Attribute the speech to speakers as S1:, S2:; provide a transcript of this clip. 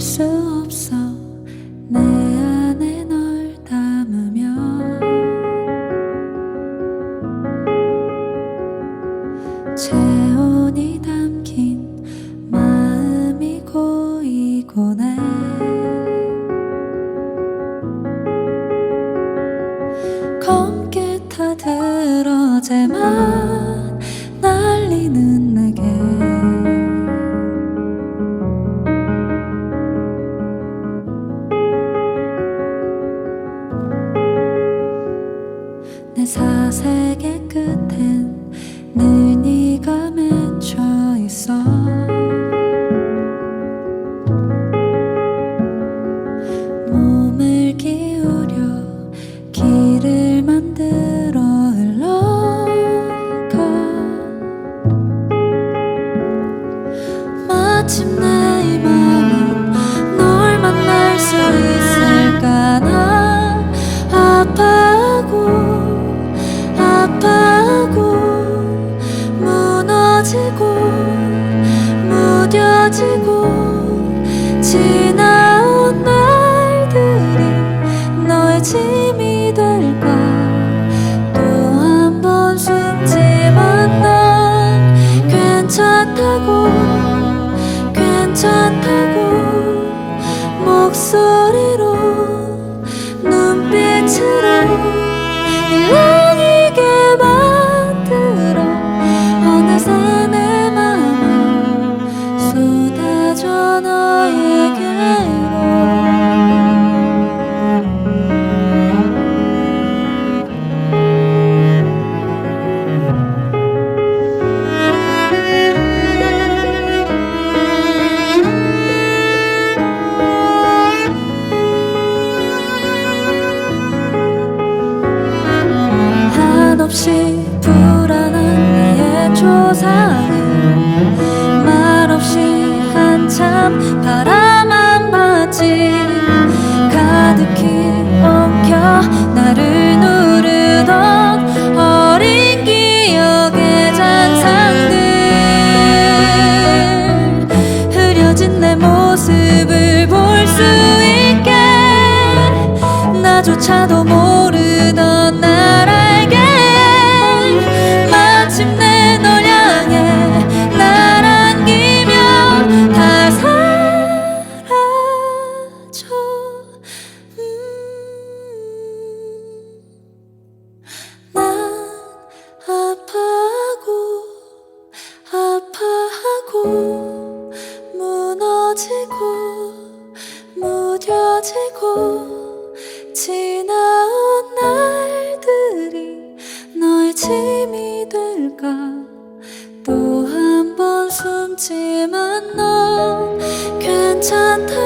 S1: 수 없어. 내 안에 널 담으면 체온이 담긴 마음이 고이고 해. 사라지고 지나온 날들이 너의 짐이 될까? 또 한 번 숨지만 난 괜찮다고 괜찮다고 목소리로 눈빛으로 말없이 불안한 나의 조상은 말없이 한참 바라만 봤지. 가득히 엉켜 나를 누르던 어린 기억의 잔상들. 흐려진 내 모습을 볼 수 있게 나조차도 모 또한번 숨지만 넌 괜찮다